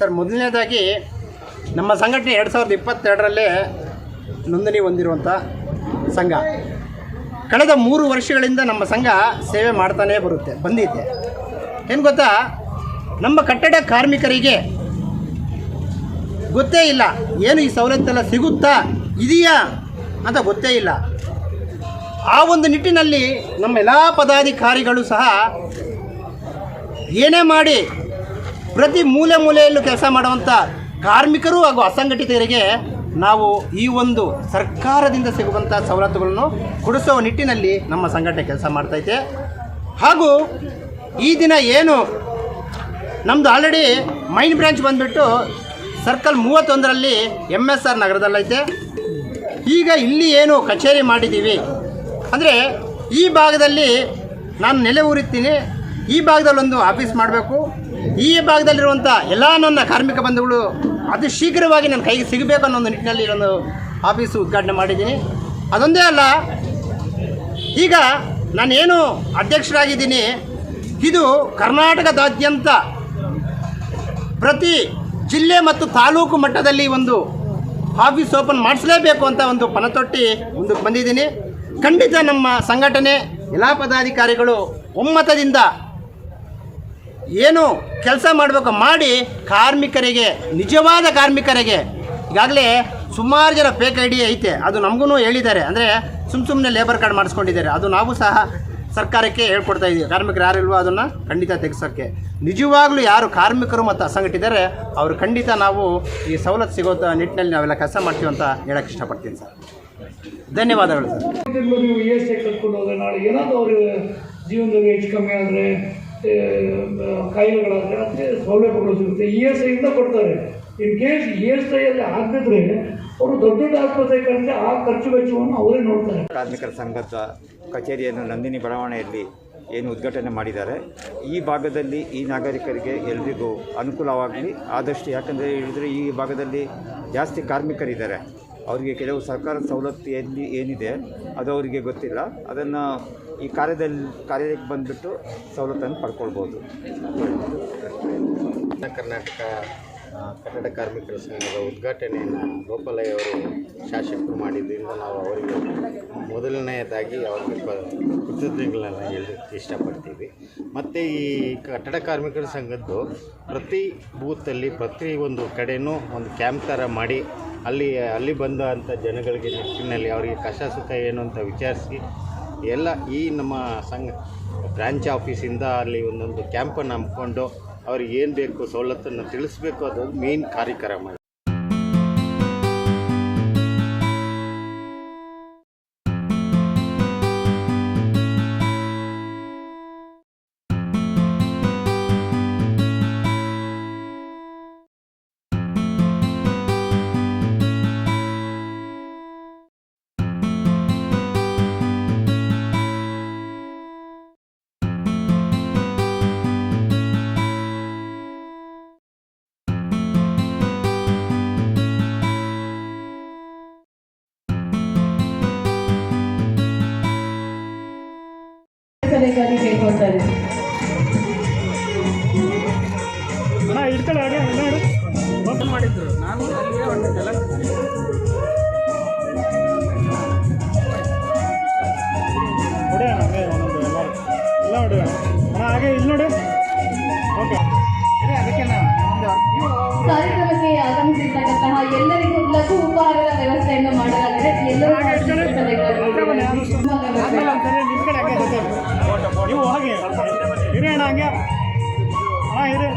Sir, ಮೊದಲನೇದಾಗಿ ನಮ್ಮ ಸಂಘಟನೆ ಎರಡು ಸಾವಿರದ ಇಪ್ಪತ್ತೆರಡರಲ್ಲೇ ನೋಂದಣಿ ಹೊಂದಿರುವಂಥ ಸಂಘ. ಕಳೆದ ಮೂರು ವರ್ಷಗಳಿಂದ ನಮ್ಮ ಸಂಘ ಸೇವೆ ಮಾಡ್ತಾನೇ ಬರುತ್ತೆ, ಬಂದಿದೆ. ಏನು ಗೊತ್ತಾ? ನಮ್ಮ ಕಟ್ಟಡ ಕಾರ್ಮಿಕರಿಗೆ ಗೊತ್ತೇ ಇಲ್ಲ, ಏನು ಈ ಸವಲತ್ತೆಲ್ಲ ಸಿಗುತ್ತಾ, ಇದೆಯಾ ಅಂತ ಗೊತ್ತೇ ಇಲ್ಲ. ಆ ಒಂದು ನಿಟ್ಟಿನಲ್ಲಿ ನಮ್ಮ ಎಲ್ಲ ಪದಾಧಿಕಾರಿಗಳು ಸಹ ಏನೇ ಮಾಡಿ ಪ್ರತಿ ಮೂಲೆ ಮೂಲೆಯಲ್ಲೂ ಕೆಲಸ ಮಾಡುವಂಥ ಕಾರ್ಮಿಕರು ಹಾಗೂ ಅಸಂಘಟಿತರಿಗೆ ನಾವು ಈ ಒಂದು ಸರ್ಕಾರದಿಂದ ಸಿಗುವಂಥ ಸವಲತ್ತುಗಳನ್ನು ಕೊಡಿಸುವ ನಿಟ್ಟಿನಲ್ಲಿ ನಮ್ಮ ಸಂಘಟನೆ ಕೆಲಸ ಮಾಡ್ತೈತೆ ಹಾಗೂ ಈ ದಿನ ಏನು ನಮ್ಮದು ಆಲ್ರೆಡಿ ಮೈನ್ ಬ್ರಾಂಚ್ ಬಂದುಬಿಟ್ಟು ಸರ್ಕಲ್ ಮೂವತ್ತೊಂದರಲ್ಲಿ ಎಂ ಎಸ್ ಆರ್ ನಗರದಲ್ಲೈತೆ. ಈಗ ಇಲ್ಲಿ ಏನು ಕಚೇರಿ ಮಾಡಿದ್ದೀವಿ ಅಂದರೆ ಈ ಭಾಗದಲ್ಲಿ ನಾನು ನೆಲೆ ಊರಿರ್ತೀನಿ, ಈ ಭಾಗದಲ್ಲಿ ಒಂದು ಆಫೀಸ್ ಮಾಡಬೇಕು ಈ ಭಾಗದಲ್ಲಿರುವಂಥ ಎಲ್ಲ ನನ್ನ ಕಾರ್ಮಿಕ ಬಂಧುಗಳು ಅತಿ ಶೀಘ್ರವಾಗಿ ನನ್ನ ಕೈಗೆ ಸಿಗಬೇಕು ಅನ್ನೋ ಒಂದು ನಿಟ್ಟಿನಲ್ಲಿ ಒಂದು ಆಫೀಸು ಉದ್ಘಾಟನೆ ಮಾಡಿದ್ದೀನಿ. ಅದೊಂದೇ ಅಲ್ಲ, ಈಗ ನಾನೇನು ಅಧ್ಯಕ್ಷರಾಗಿದ್ದೀನಿ, ಇದು ಕರ್ನಾಟಕದಾದ್ಯಂತ ಪ್ರತಿ ಜಿಲ್ಲೆ ಮತ್ತು ತಾಲೂಕು ಮಟ್ಟದಲ್ಲಿ ಒಂದು ಆಫೀಸ್ ಓಪನ್ ಮಾಡಿಸಲೇಬೇಕು ಅಂತ ಒಂದು ಪಣತೊಟ್ಟಿ ಮುಂದಕ್ಕೆ ಬಂದಿದ್ದೀನಿ. ಖಂಡಿತ ನಮ್ಮ ಸಂಘಟನೆ, ಎಲ್ಲ ಪದಾಧಿಕಾರಿಗಳು ಒಮ್ಮತದಿಂದ ಏನು ಕೆಲಸ ಮಾಡಬೇಕು ಮಾಡಿ ಕಾರ್ಮಿಕರಿಗೆ, ನಿಜವಾದ ಕಾರ್ಮಿಕರಿಗೆ, ಈಗಾಗಲೇ ಸುಮಾರು ಜನ ಫೇಕ್ ಐ ಡಿ ಐತೆ. ಅದು ನಮಗೂ ಹೇಳಿದ್ದಾರೆ. ಅಂದರೆ ಸುಮ್ಮ ಸುಮ್ಮನೆ ಲೇಬರ್ ಕಾರ್ಡ್ ಮಾಡಿಸ್ಕೊಂಡಿದ್ದಾರೆ. ಅದು ನಾವು ಸಹ ಸರ್ಕಾರಕ್ಕೆ ಹೇಳ್ಕೊಡ್ತಾ ಇದ್ದೀವಿ ಕಾರ್ಮಿಕರು ಯಾರಿಲ್ವೋ ಅದನ್ನು ಖಂಡಿತ ತೆಗೆಸೋಕ್ಕೆ ನಿಜವಾಗ್ಲೂ ಯಾರು ಕಾರ್ಮಿಕರು ಮತ್ತು ಅಸಂಘಟಿದ್ದಾರೆ ಅವರು ಖಂಡಿತ ನಾವು ಈ ಸವಲತ್ತು ಸಿಗೋ ನಿಟ್ಟಿನಲ್ಲಿ ನಾವೆಲ್ಲ ಕೆಲಸ ಮಾಡ್ತೀವಿ ಅಂತ ಹೇಳಕ್ಕೆ ಇಷ್ಟಪಡ್ತೀನಿ ಸರ್. ಧನ್ಯವಾದಗಳು ಸರ್. ಜೀವನದಲ್ಲಿ ಹೆಚ್ಚು ಕಮ್ಮಿ ಆದರೆ ಕಾಯಿಲೆಗಳಾದರೆ ಅದಕ್ಕೆ ಸೌಲಭ್ಯಗಳು ಸಿಗುತ್ತೆ. ಇ ಎಸ್ ಐಯಿಂದ ಕೊಡ್ತಾರೆ. ಇನ್ ಕೇಸ್ ಇ ಎಸ್ ಐಯಲ್ಲಿ ಆಗದಿದ್ರೆ ಅವರು ದೊಡ್ಡ ದೊಡ್ಡ ಆಸ್ಪತ್ರೆ ಕಳಿಸಿ ಆ ಖರ್ಚು ವೆಚ್ಚವನ್ನು ಅವರೇ ನೋಡ್ತಾರೆ. ಕಾರ್ಮಿಕರ ಸಂಘದ ಕಚೇರಿಯನ್ನು ನಂದಿನಿ ಬಡಾವಣೆಯಲ್ಲಿ ಏನು ಉದ್ಘಾಟನೆ ಮಾಡಿದ್ದಾರೆ. ಈ ಭಾಗದಲ್ಲಿ ಈ ನಾಗರಿಕರಿಗೆ ಎಲ್ರಿಗೂ ಅನುಕೂಲವಾಗಲಿ. ಆದಷ್ಟು ಯಾಕಂದರೆ ಹೇಳಿದರೆ ಈ ಭಾಗದಲ್ಲಿ ಜಾಸ್ತಿ ಕಾರ್ಮಿಕರಿದ್ದಾರೆ. ಅವರಿಗೆ ಕೆಲವು ಸರ್ಕಾರ ಸವಲತ್ತು ಎಲ್ಲಿ ಏನಿದೆ ಅದು ಅವರಿಗೆ ಗೊತ್ತಿಲ್ಲ. ಅದನ್ನು ಈ ಕಾರ್ಯದಲ್ಲಿ ಕಾರ್ಯಕ್ಕೆ ಬಂದುಬಿಟ್ಟು ಸವಲತ್ತನ್ನು ಪಡ್ಕೊಳ್ಬೋದು. ಕರ್ನಾಟಕ ಕನ್ನಡ ಕಾರ್ಮಿಕರ ಸಂಘದ ಉದ್ಘಾಟನೆಯನ್ನು ಗೋಪಾಲಯ್ಯ ಅವರು ಶಾಸಕರು ಮಾಡಿದ್ದರಿಂದ ನಾವು ಅವರಿಗೆ ಮೊದಲನೆಯದಾಗಿ ಅವರಿಗೆ ಕೃತಜ್ಞತೆಗಳನ್ನು ಹೇಳಲಿಕ್ಕೆ ಇಷ್ಟಪಡ್ತೀವಿ. ಮತ್ತು ಈ ಕಟ್ಟಡ ಕಾರ್ಮಿಕರ ಸಂಘದ್ದು ಪ್ರತಿ ಬೂತಲ್ಲಿ ಪ್ರತಿ ಒಂದು ಕಡೆಯೂ ಒಂದು ಕ್ಯಾಂಪ್ ಥರ ಮಾಡಿ ಅಲ್ಲಿ ಅಲ್ಲಿ ಬಂದಂಥ ಜನಗಳಿಗೆ ನಿಟ್ಟಿನಲ್ಲಿ ಅವರಿಗೆ ಕಷ್ಟ ಸುಖ ಏನು ಅಂತ ವಿಚಾರಿಸಿ ಎಲ್ಲ ಈ ನಮ್ಮ ಸಂಘ ಬ್ರಾಂಚ್ ಆಫೀಸಿಂದ ಅಲ್ಲಿ ಒಂದೊಂದು ಕ್ಯಾಂಪನ್ನು ಹಮ್ಮಿಕೊಂಡು ಅವ್ರಿಗೆ ಏನು ಬೇಕು ಸವಲತ್ತನ್ನು ತಿಳಿಸ್ಬೇಕು ಅದೊಂದು ಮೇನ್ ಕಾರ್ಯಕ್ರಮ. ಸಭೆಗಾಗಿ ಕೇಳ್ಕೊಳ್ತಾರೆ. ಮಾಡಿದ್ರು. ನಾನು ಹಾಗೆ ಇಲ್ಲಿ ನೋಡಿ. ಓಕೆ ಕಾರ್ಯಕ್ರಮಕ್ಕೆ ಆಗಮಿಸಿರ್ತಕ್ಕಂತಹ ಎಲ್ಲರಿಗೂ ಲಘು ಉಪಹಾರದ ವ್ಯವಸ್ಥೆಯನ್ನು ಮಾಡಲಾಗಿದೆ. ಎಲ್ಲರೂ सांग्या हा हिरे